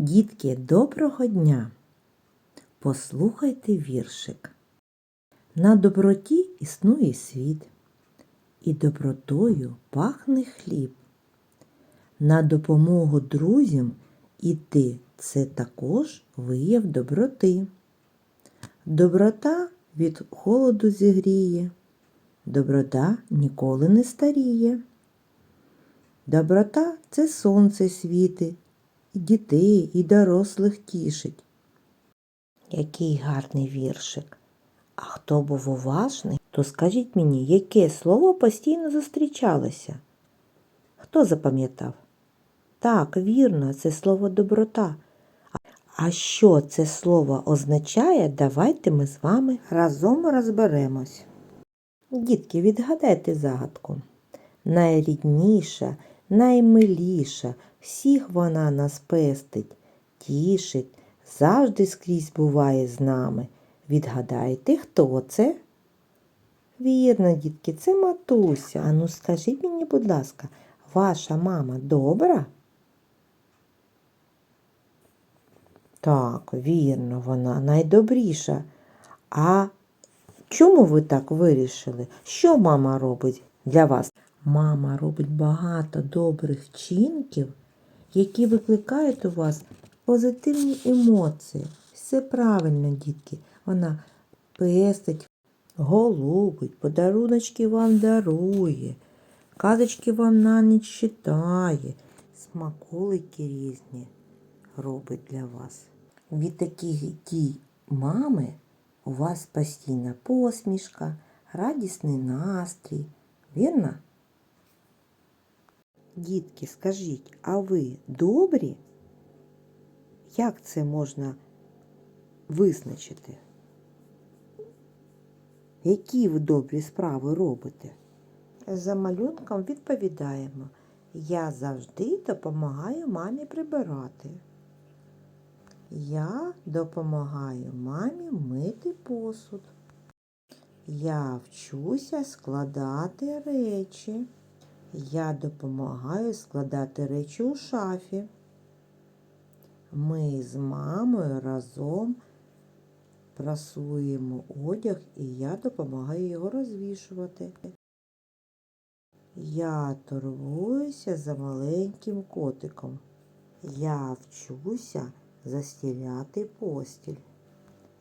Дітки, доброго дня! Послухайте віршик. На доброті існує світ, і добротою пахне хліб. На допомогу друзям іти це також вияв доброти. Доброта від холоду зігріє, доброта ніколи не старіє. Доброта це сонце світить, і дітей, і дорослих тішить. Який гарний віршик. А хто був уважний, то скажіть мені, яке слово постійно зустрічалося? Хто запам'ятав? Так, вірно, це слово доброта. А що це слово означає, давайте ми з вами разом розберемось. Дітки, відгадайте загадку. Найрідніша, наймиліша, всіх вона нас пестить, тішить, завжди скрізь буває з нами. Відгадайте, хто це? Вірно, дітки, це матуся. Ану, скажіть мені, будь ласка, ваша мама добра? Так, вірно, вона найдобріша. А чому ви так вирішили? Що мама робить для вас? Мама робить багато добрих вчинків, які викликають у вас позитивні емоції. Все правильно, дітки. Вона пестить, голубить, подаруночки вам дарує, казочки вам на ніч читає, смаколики різні робить для вас. Від таких дій мами у вас постійна посмішка, радісний настрій. Вірно? Дітки, скажіть, а ви добрі? Як це можна визначити? Які ви добрі справи робите? За малюнком відповідаємо. Я завжди допомагаю мамі прибирати. Я допомагаю мамі мити посуд. Я вчуся складати речі. Я допомагаю складати речі у шафі. Ми з мамою разом прасуємо одяг і я допомагаю його розвішувати. Я турбуюся за маленьким котиком. Я вчуся застіляти постіль.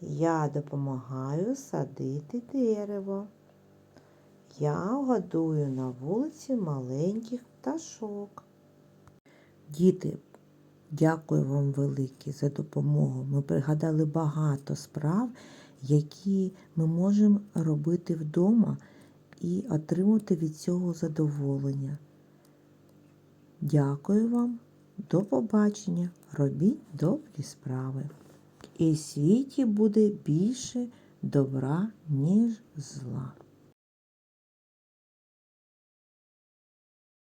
Я допомагаю садити дерево. Я годую на вулиці маленьких пташок. Діти, дякую вам велике за допомогу. Ми пригадали багато справ, які ми можемо робити вдома і отримати від цього задоволення. Дякую вам, до побачення. Робіть добрі справи. І в світі буде більше добра, ніж зла.